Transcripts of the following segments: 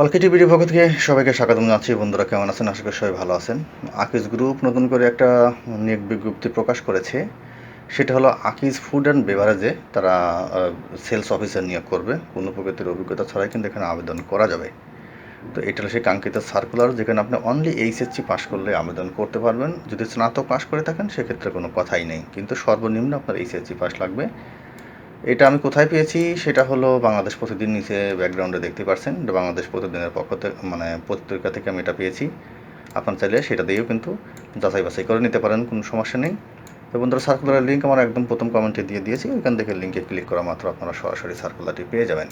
অলকে টিভির পক্ষ থেকে সবাইকে স্বাগত জানাচ্ছি। বন্ধুরা কেমন আছেন? আশা করি সবাই ভালো আছেন। আকিজ গ্রুপ নতুন করে একটা নিয়োগ বিজ্ঞপ্তি প্রকাশ করেছে। সেটা হলো আকিজ ফুড অ্যান্ড বেভারেজে তারা সেলস অফিসার নিয়োগ করবে। কোনো প্রকৃতির অভিজ্ঞতা ছাড়াই কিন্তু এখানে আবেদন করা যাবে। তো এটা হলো সেই কাঙ্ক্ষিত সার্কুলার যেখানে আপনি অনলি এইচএসসি পাস করলে আবেদন করতে পারবেন। যদি স্নাতক পাস করে থাকেন, সেক্ষেত্রে কোনো কথাই নেই। কিন্তু সর্বনিম্ন আপনার এইচএসসি পাস লাগবে। এটা আমি কোথায় পেয়েছি? সেটা হলো বাংলাদেশ প্রতিদিন নিচে ব্যাকগ্রাউন্ডে দেখতে পাচ্ছেন বাংলাদেশ প্রতিদিনের পক্ষ থেকে মানে পত্রিকা থেকে আমি এটা পেয়েছি। আপনার চাইলে সেটা দিয়েও কিন্তু যাচাই বাছাই করে নিতে পারেন, কোনো সমস্যা নেই। তো বন্ধুরা সার্কুলারের লিঙ্ক আমার একদম প্রথম কমেন্টে দিয়ে দিয়েছি। ওইখান থেকে লিঙ্কে ক্লিক করা মাত্র আপনারা সরাসরি সার্কুলারটি পেয়ে যাবেন।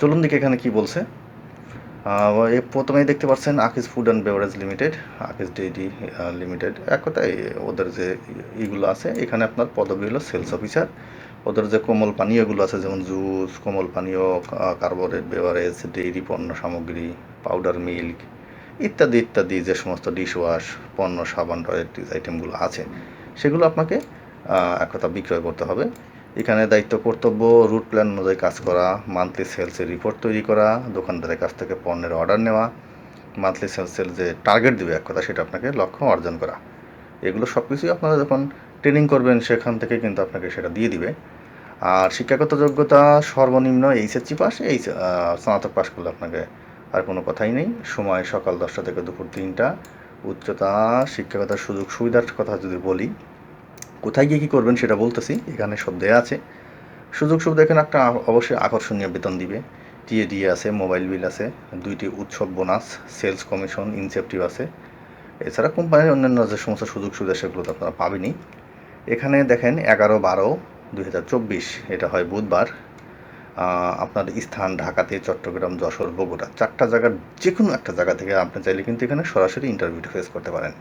চলুন দিকে এখানে কি বলছে। প্রথমেই দেখতে পাচ্ছেন Akij food and beverage limited Akij dairy limited. এক কথায় ওদের যে ইগুলো আছে, এখানে আপনার পদবি হলো সেলস অফিসার। ওদের যে কোমল পানীয়গুলো আছে, যেমন জুস, কোমল পানীয় কার্বোরেট বেভারেজ ডেইরি পণ্য সামগ্রী পাউডার মিল্ক ইত্যাদি ইত্যাদি যে সমস্ত ডিশওয়াশ পণ্য, সাবান টয়লেট্রিজ আইটেমগুলো আছে, সেগুলো আপনাকে এক কথা বিক্রয় করতে হবে। এখানে দায়িত্ব কর্তব্য রুট প্ল্যান অনুযায়ী কাজ করা মান্থলি সেলসের রিপোর্ট তৈরি করা, দোকানদারের কাছ থেকে পণ্যের অর্ডার নেওয়া মান্থলি সেলসের যে টার্গেট দেবে এক কথা, সেটা আপনাকে লক্ষ্য অর্জন করা। এগুলো সব কিছুই আপনারা যখন ট্রেনিং করবেন, সেখান থেকে কিন্তু আপনাকে সেটা দিয়ে দিবে। আর শিক্ষাগত যোগ্যতা সর্বনিম্ন এইচএসসি পাস, এই স্নাতক পাস করলে আপনাকে আর কোনো কথাই নেই। সময় সকাল দশটা থেকে দুপুর তিনটা। উচ্চতা, শিক্ষাগত সুযোগ সুবিধার কথা যদি বলি, কোথায় গিয়ে কী করবেন সেটা বলতেছি, এখানে সব দেয়া আছে। সুযোগ সুবিধা এখানে একটা অবশ্যই আকর্ষণীয় বেতন দিবে। টিএডি আছে, মোবাইল বিল আছে, দুইটি উৎসব বোনাস, সেলস কমিশন, ইনসেপটিভ আছে। এছাড়া কোম্পানির অন্যান্য যে সমস্ত সুযোগ সুবিধা সেগুলো তো আপনারা পাবেনই। এখানে দেখেন এগারো, বারো দুই হাজার চব্বিশ, এটা হয় বুধবার। আপনার স্থান ঢাকাতে চট্টগ্রাম, যশোর, বগুড়া, চারটা জায়গার যে কোনো একটা জায়গা থেকে আপনি চাইলে কিন্তু এখানে সরাসরি ইন্টারভিউটা ফেস করতে পারেন।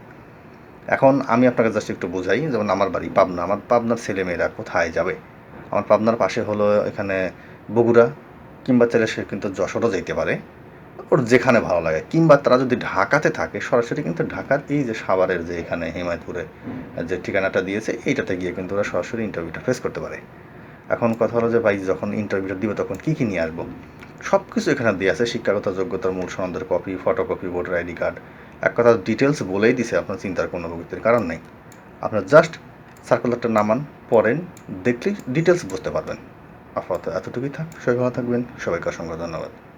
এখন আমি আপনাকে জাস্ট একটু বোঝাই, যেমন আমার বাড়ি পাবনা। আমার পাবনার ছেলেমেয়েরা কোথায় যাবে? আমার পাবনার পাশে হলো এখানে বগুড়া, কিংবা চাইলে সে কিন্তু যশোরও যাইতে পারে। ওর যেখানে ভালো লাগে, কিংবা তারা যদি ঢাকাতে থাকে, সরাসরি কিন্তু ঢাকার এই যে সাভারের যে এখানে হিমায়তপুরে যে ঠিকানাটা দিয়েছে, এইটাতে গিয়ে কিন্তু ওরা সরাসরি ইন্টারভিউটা ফেস করতে পারে। এখন কথা হলো যে ভাই, যখন ইন্টারভিউটা দিবে তখন কী কী নিয়ে আসব? সব কিছু এখানে দিয়ে আছে, শিক্ষাগত যোগ্যতার মূল সনদের copy photocopy voter ID card এক কথা ডিটেলস বলেই দিছে আপনার চিন্তার কোনো প্রকৃতির কারণ নেই। আপনার জাস্ট সার্কুলারটা নামান, পড়েন, দেখলেই ডিটেলস বুঝতে পারবেন। আপাতত এতটুকুই থাক, সবাই ভালো থাকবেন। সবাইকে অসংখ্য ধন্যবাদ।